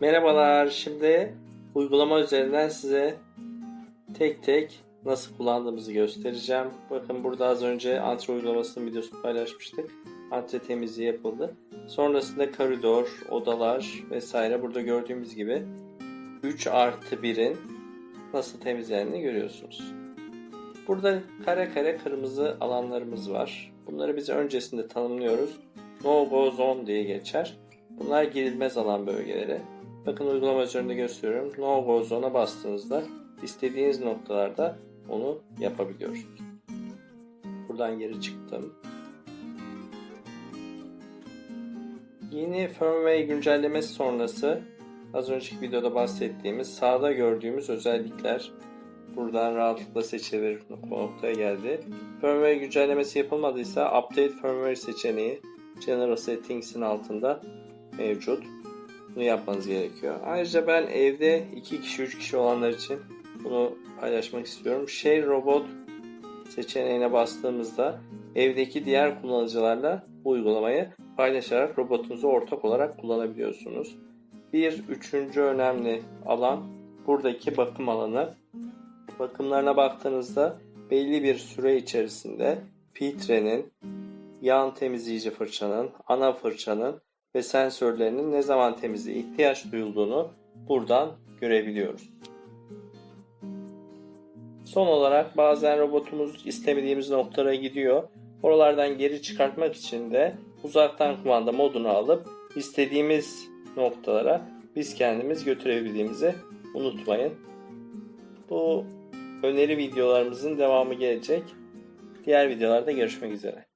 Merhabalar. Şimdi uygulama üzerinden size tek tek nasıl kullandığımızı göstereceğim. Bakın burada az önce antre uygulamasının videosunu paylaşmıştık. Antre temizliği yapıldı. Sonrasında koridor, odalar vesaire burada gördüğümüz gibi 3 artı 1'in nasıl temizlendiğini görüyorsunuz. Burada kare kare kırmızı alanlarımız var. Bunları biz öncesinde tanımlıyoruz. No Go Zone diye geçer. Bunlar girilmez alan bölgeleri. Bakın uygulama üzerinde gösteriyorum. No Go Zone'a bastığınızda istediğiniz noktalarda onu yapabiliyorsunuz. Buradan geri çıktım. Yeni firmware güncellemesi sonrası az önceki videoda bahsettiğimiz sağda gördüğümüz özellikler buradan rahatlıkla seçilir noktaya geldi. Firmware güncellemesi yapılmadıysa Update Firmware seçeneği General Settings'in altında mevcut. Bunu yapmanız gerekiyor. Ayrıca ben evde 2 kişi 3 kişi olanlar için bunu paylaşmak istiyorum. Share Robot seçeneğine bastığımızda evdeki diğer kullanıcılarla bu uygulamayı paylaşarak robotunuzu ortak olarak kullanabiliyorsunuz. Bir üçüncü önemli alan buradaki bakım alanı. Bakımlarına baktığınızda belli bir süre içerisinde filtrenin, yan temizleyici fırçanın, ana fırçanın ve sensörlerinin ne zaman temizliğe ihtiyaç duyulduğunu buradan görebiliyoruz. Son olarak bazen robotumuz istemediğimiz noktalara gidiyor. Oralardan geri çıkartmak için de uzaktan kumanda modunu alıp istediğimiz noktalara biz kendimiz götürebildiğimizi unutmayın. Bu öneri videolarımızın devamı gelecek. Diğer videolarda görüşmek üzere.